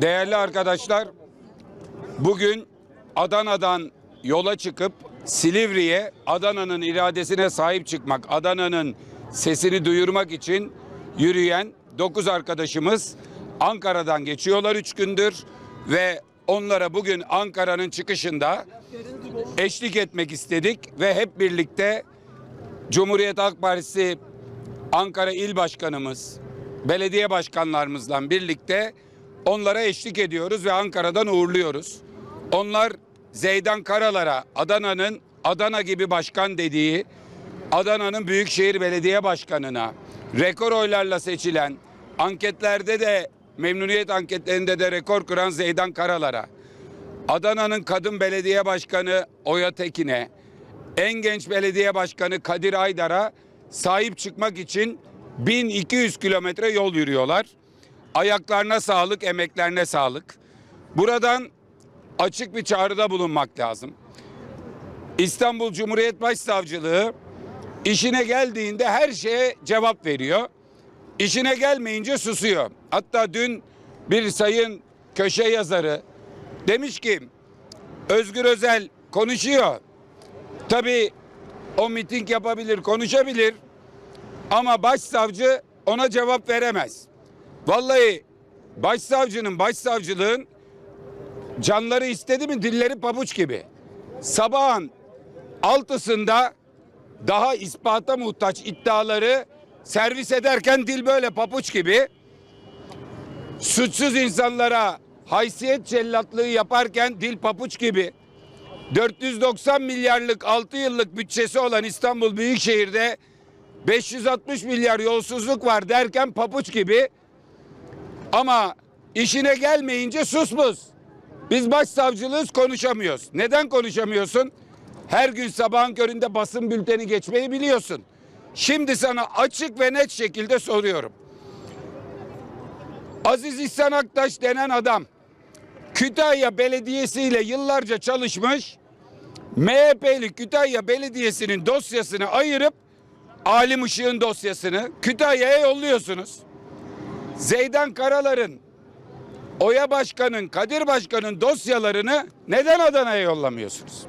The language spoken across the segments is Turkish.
Değerli arkadaşlar, bugün Adana'dan yola çıkıp Silivri'ye Adana'nın iradesine sahip çıkmak, Adana'nın sesini duyurmak için yürüyen 9 arkadaşımız Ankara'dan geçiyorlar 3 gündür ve onlara bugün Ankara'nın çıkışında eşlik etmek istedik ve hep birlikte Cumhuriyet Halk Partisi Ankara İl Başkanımız, belediye başkanlarımızla birlikte onlara eşlik ediyoruz ve Ankara'dan uğurluyoruz. Onlar Zeydan Karalar'a Adana'nın Adana gibi başkan dediği Adana'nın Büyükşehir Belediye Başkanı'na rekor oylarla seçilen anketlerde de memnuniyet anketlerinde de rekor kıran Zeydan Karalar'a Adana'nın kadın belediye başkanı Oya Tekin'e, en genç belediye başkanı Kadir Aydar'a sahip çıkmak için 1200 kilometre yol yürüyorlar. Ayaklarına sağlık, emeklerine sağlık. Buradan açık bir çağrıda bulunmak lazım. İstanbul Cumhuriyet Başsavcılığı işine geldiğinde her şeye cevap veriyor. İşine gelmeyince susuyor. Hatta dün bir sayın köşe yazarı demiş ki Özgür Özel konuşuyor. Tabii o miting yapabilir, konuşabilir ama başsavcı ona cevap veremez. Vallahi başsavcının, başsavcılığın canları istedi mi dilleri pabuç gibi. Sabahın altısında daha ispata muhtaç iddiaları servis ederken dil böyle papuç gibi suçsuz insanlara haysiyet cellatlığı yaparken dil papuç gibi 490 milyarlık 6 yıllık bütçesi olan İstanbul Büyükşehir'de 560 milyar yolsuzluk var derken papuç gibi ama işine gelmeyince susmuz. Biz başsavcılığız konuşamıyoruz. Neden konuşamıyorsun? Her gün sabahın köründe basın bülteni geçmeyi biliyorsun. Şimdi sana açık ve net şekilde soruyorum. Aziz İhsan Aktaş denen adam Kütahya Belediyesi ile yıllarca çalışmış. MHP'li Kütahya Belediyesi'nin dosyasını ayırıp Alim Işık'ın dosyasını Kütahya'ya yolluyorsunuz. Zeydan Karalar'ın Oya Başkan'ın, Kadir Başkan'ın dosyalarını neden Adana'ya yollamıyorsunuz?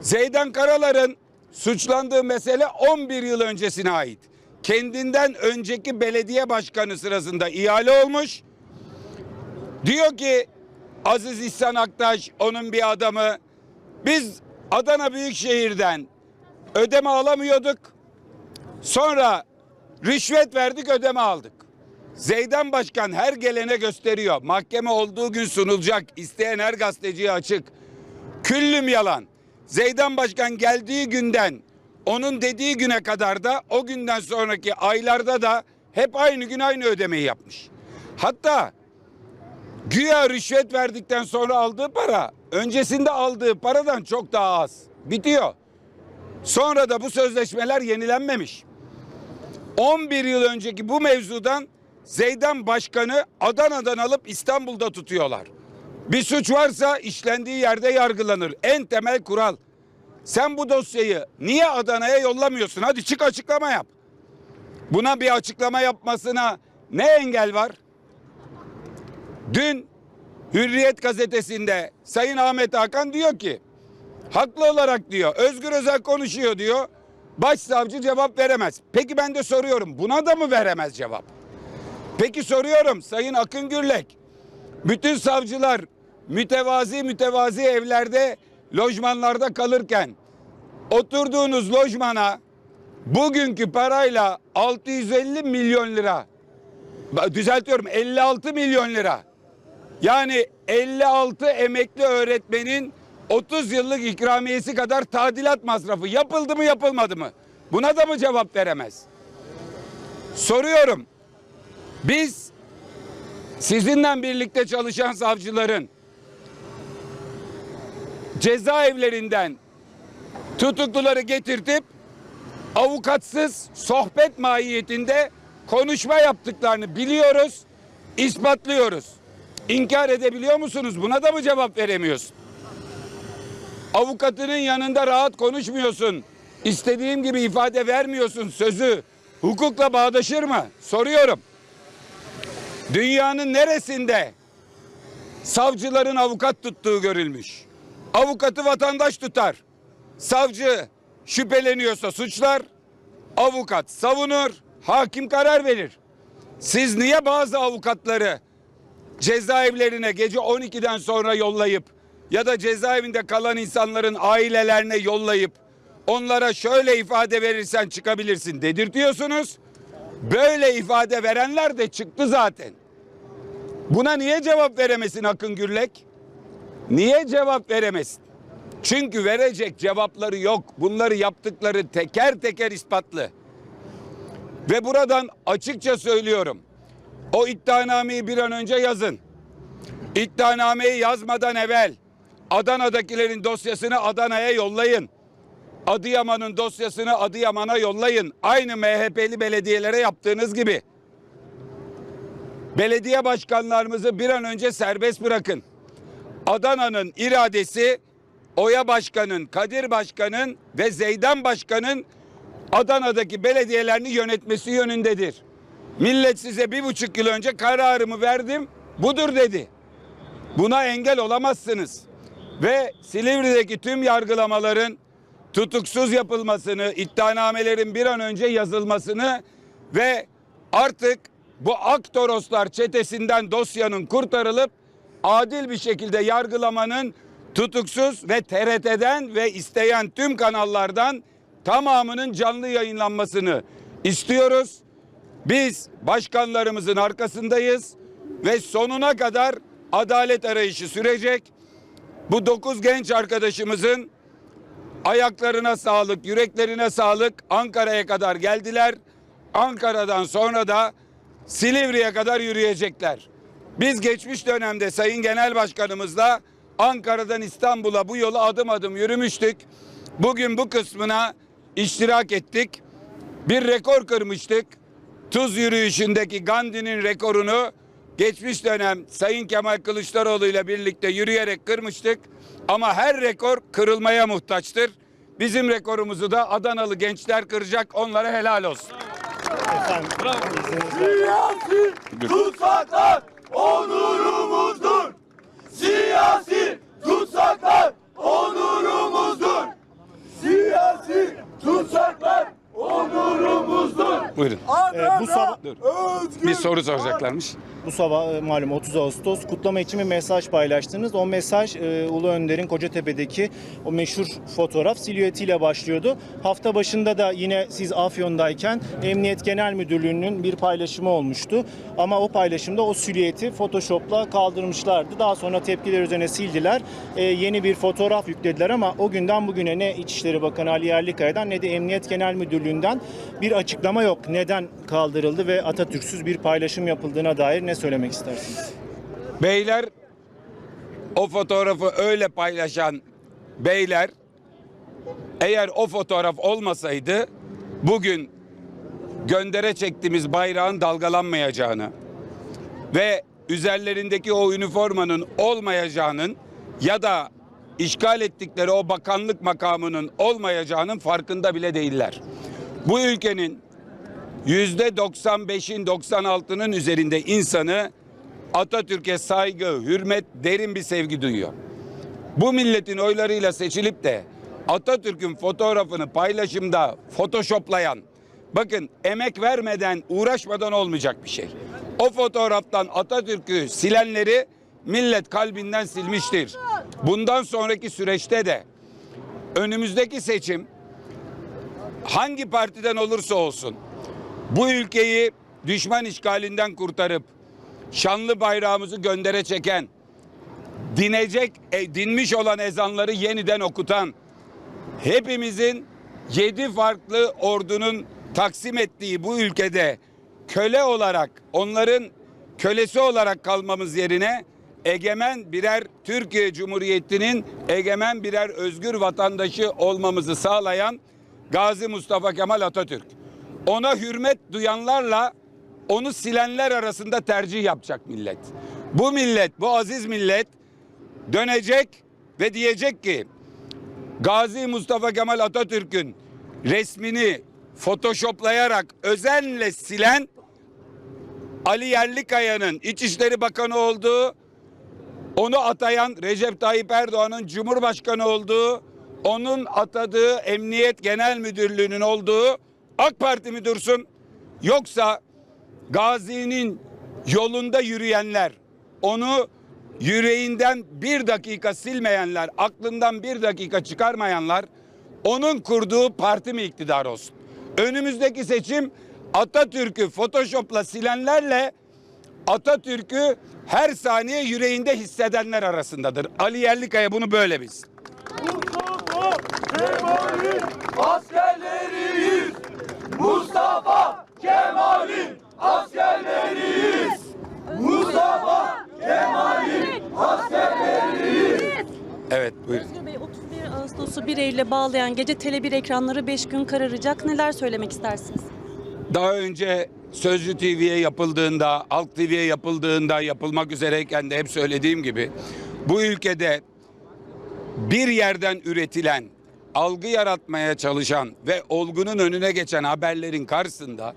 Zeydan Karalar'ın suçlandığı mesele 11 yıl öncesine ait. Kendinden önceki belediye başkanı sırasında ihale olmuş. Diyor ki Aziz İhsan Aktaş onun bir adamı biz Adana Büyükşehir'den ödeme alamıyorduk. Sonra rüşvet verdik ödeme aldık. Zeydan Başkan her gelene gösteriyor. Mahkeme olduğu gün sunulacak. İsteyen her gazeteciye açık. Küllüm yalan. Zeydan Başkan geldiği günden onun dediği güne kadar da o günden sonraki aylarda da hep aynı gün aynı ödemeyi yapmış. Hatta güya rüşvet verdikten sonra aldığı para öncesinde aldığı paradan çok daha az. Bitiyor. Sonra da bu sözleşmeler yenilenmemiş. 11 yıl önceki bu mevzudan Zeydan Başkanı Adana'dan alıp İstanbul'da tutuyorlar. Bir suç varsa işlendiği yerde yargılanır. En temel kural. Sen bu dosyayı niye Adana'ya yollamıyorsun? Hadi çık açıklama yap. Buna bir açıklama yapmasına ne engel var? Dün Hürriyet gazetesinde Sayın Ahmet Hakan diyor ki haklı olarak diyor Özgür Özel konuşuyor diyor. Başsavcı cevap veremez. Peki ben de soruyorum buna da mı veremez cevap? Peki soruyorum Sayın Akın Gürlek. Bütün savcılar mütevazi mütevazi evlerde lojmanlarda kalırken oturduğunuz lojmana bugünkü parayla 650 milyon lira düzeltiyorum 56 milyon lira yani 56 emekli öğretmenin 30 yıllık ikramiyesi kadar tadilat masrafı yapıldı mı yapılmadı mı? Buna da mı cevap veremez? Soruyorum. Biz sizinle birlikte çalışan savcıların cezaevlerinden tutukluları getirtip avukatsız sohbet mahiyetinde konuşma yaptıklarını biliyoruz, ispatlıyoruz. İnkar edebiliyor musunuz? Buna da mı cevap veremiyorsun? Avukatının yanında rahat konuşmuyorsun. İstediğim gibi ifade vermiyorsun sözü. Hukukla bağdaşır mı? Soruyorum. Dünyanın neresinde savcıların avukat tuttuğu görülmüş? Avukatı vatandaş tutar. Savcı şüpheleniyorsa suçlar, avukat savunur, hakim karar verir. Siz niye bazı avukatları cezaevlerine gece 12'den sonra yollayıp ya da cezaevinde kalan insanların ailelerine yollayıp onlara şöyle ifade verirsen çıkabilirsin dedirtiyorsunuz. Böyle ifade verenler de çıktı zaten. Buna niye cevap veremesin Akın Gürlek? Niye cevap veremesin? Çünkü verecek cevapları yok. Bunları yaptıkları teker teker ispatlı. Ve buradan açıkça söylüyorum. O iddianameyi bir an önce yazın. İddianameyi yazmadan evvel Adana'dakilerin dosyasını Adana'ya yollayın. Adıyaman'ın dosyasını Adıyaman'a yollayın. Aynı MHP'li belediyelere yaptığınız gibi. Belediye başkanlarımızı bir an önce serbest bırakın. Adana'nın iradesi Oya Başkan'ın, Kadir Başkan'ın ve Zeydan Başkan'ın Adana'daki belediyelerini yönetmesi yönündedir. Millet size bir buçuk yıl önce kararımı verdim, budur dedi. Buna engel olamazsınız. Ve Silivri'deki tüm yargılamaların tutuksuz yapılmasını, iddianamelerin bir an önce yazılmasını ve artık bu Aktoroslar çetesinden dosyanın kurtarılıp adil bir şekilde yargılamanın tutuksuz ve TRT'den ve isteyen tüm kanallardan tamamının canlı yayınlanmasını istiyoruz. Biz başkanlarımızın arkasındayız ve sonuna kadar adalet arayışı sürecek. Bu dokuz genç arkadaşımızın ayaklarına sağlık, yüreklerine sağlık. Ankara'ya kadar geldiler. Ankara'dan sonra da Silivri'ye kadar yürüyecekler. Biz geçmiş dönemde Sayın Genel Başkanımızla Ankara'dan İstanbul'a bu yolu adım adım yürümüştük. Bugün bu kısmına iştirak ettik. Bir rekor kırmıştık. Tuz yürüyüşündeki Gandhi'nin rekorunu geçmiş dönem Sayın Kemal Kılıçdaroğlu ile birlikte yürüyerek kırmıştık. Ama her rekor kırılmaya muhtaçtır. Bizim rekorumuzu da Adanalı gençler kıracak. Onlara helal olsun. Siyasi tutsaklar onurumuzdur. Siyasi tutsaklar onurumuzdur. Siyasi tutsaklar. Buyurun. Ee, bu sabah Bir soru soracaklarmış. bu sabah e, malum 30 Ağustos kutlama için bir mesaj paylaştınız. O mesaj e, Ulu Önder'in Kocatepe'deki o meşhur fotoğraf silüetiyle başlıyordu. Hafta başında da yine siz Afyon'dayken Emniyet Genel Müdürlüğü'nün bir paylaşımı olmuştu. Ama o paylaşımda o silüeti Photoshop'la kaldırmışlardı. Daha sonra tepkiler üzerine sildiler. E, yeni bir fotoğraf yüklediler ama o günden bugüne ne İçişleri Bakanı Ali Yerlikaya'dan ne de Emniyet Genel Müdürlüğü'nden bir açıklama yok. Neden kaldırıldı ve Atatürk'süz bir paylaşım yapıldığına dair ne söylemek istersiniz? Beyler o fotoğrafı öyle paylaşan beyler eğer o fotoğraf olmasaydı bugün göndere çektiğimiz bayrağın dalgalanmayacağını ve üzerlerindeki o üniformanın olmayacağının ya da işgal ettikleri o bakanlık makamının olmayacağının farkında bile değiller. Bu ülkenin yüzde 95'in 96'nın üzerinde insanı Atatürk'e saygı, hürmet, derin bir sevgi duyuyor. Bu milletin oylarıyla seçilip de Atatürk'ün fotoğrafını paylaşımda photoshoplayan, bakın emek vermeden, uğraşmadan olmayacak bir şey. O fotoğraftan Atatürk'ü silenleri millet kalbinden silmiştir. Bundan sonraki süreçte de önümüzdeki seçim hangi partiden olursa olsun bu ülkeyi düşman işgalinden kurtarıp şanlı bayrağımızı göndere çeken, dinecek, e, dinmiş olan ezanları yeniden okutan, hepimizin yedi farklı ordunun taksim ettiği bu ülkede köle olarak, onların kölesi olarak kalmamız yerine egemen birer Türkiye Cumhuriyeti'nin egemen birer özgür vatandaşı olmamızı sağlayan Gazi Mustafa Kemal Atatürk. Ona hürmet duyanlarla onu silenler arasında tercih yapacak millet. Bu millet, bu aziz millet dönecek ve diyecek ki Gazi Mustafa Kemal Atatürk'ün resmini photoshoplayarak özenle silen Ali Yerlikaya'nın İçişleri Bakanı olduğu, onu atayan Recep Tayyip Erdoğan'ın Cumhurbaşkanı olduğu, onun atadığı Emniyet Genel Müdürlüğü'nün olduğu AK Parti mi dursun? Yoksa Gazi'nin yolunda yürüyenler, onu yüreğinden bir dakika silmeyenler, aklından bir dakika çıkarmayanlar, onun kurduğu parti mi iktidar olsun? Önümüzdeki seçim Atatürk'ü Photoshop'la silenlerle Atatürk'ü her saniye yüreğinde hissedenler arasındadır. Ali Yerlikaya bunu böyle bilsin. Mustafa Kemal'in. Mustafa Kemal'in askerleriyiz. Mustafa Kemal'in askerleriyiz. Evet buyurun. Özgür Bey 31 Ağustos'u 1 Eylül'e bağlayan gece Tele1 ekranları 5 gün kararacak. Neler söylemek istersiniz? Daha önce Sözcü TV'ye yapıldığında, Halk TV'ye yapıldığında yapılmak üzereyken de hep söylediğim gibi bu ülkede bir yerden üretilen, algı yaratmaya çalışan ve olgunun önüne geçen haberlerin karşısında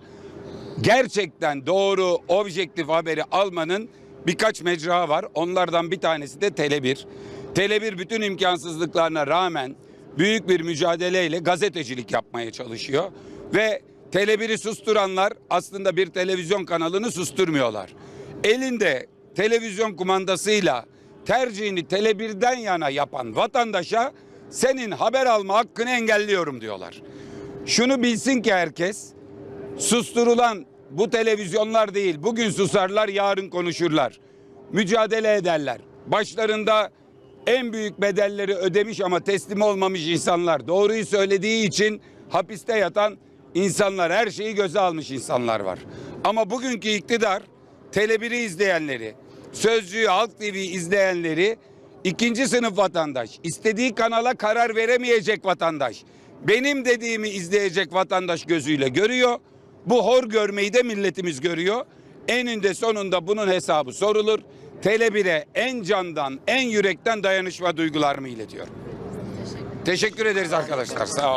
gerçekten doğru, objektif haberi almanın birkaç mecra var. Onlardan bir tanesi de Tele1. Tele1 bütün imkansızlıklarına rağmen büyük bir mücadeleyle gazetecilik yapmaya çalışıyor. Ve Tele1'i susturanlar aslında bir televizyon kanalını susturmuyorlar. Elinde televizyon kumandasıyla tercihini Tele1'den yana yapan vatandaşa senin haber alma hakkını engelliyorum diyorlar. Şunu bilsin ki herkes susturulan bu televizyonlar değil. Bugün susarlar, yarın konuşurlar. Mücadele ederler. Başlarında en büyük bedelleri ödemiş ama teslim olmamış insanlar. Doğruyu söylediği için hapiste yatan insanlar, her şeyi göze almış insanlar var. Ama bugünkü iktidar Tele1'i izleyenleri, Sözcü'yü, Halk TV izleyenleri ikinci sınıf vatandaş, istediği kanala karar veremeyecek vatandaş, benim dediğimi izleyecek vatandaş gözüyle görüyor. Bu hor görmeyi de milletimiz görüyor. Eninde sonunda bunun hesabı sorulur. Tele1'e en candan, en yürekten dayanışma duygularımı iletiyorum. Teşekkür ederiz arkadaşlar. Sağ olun.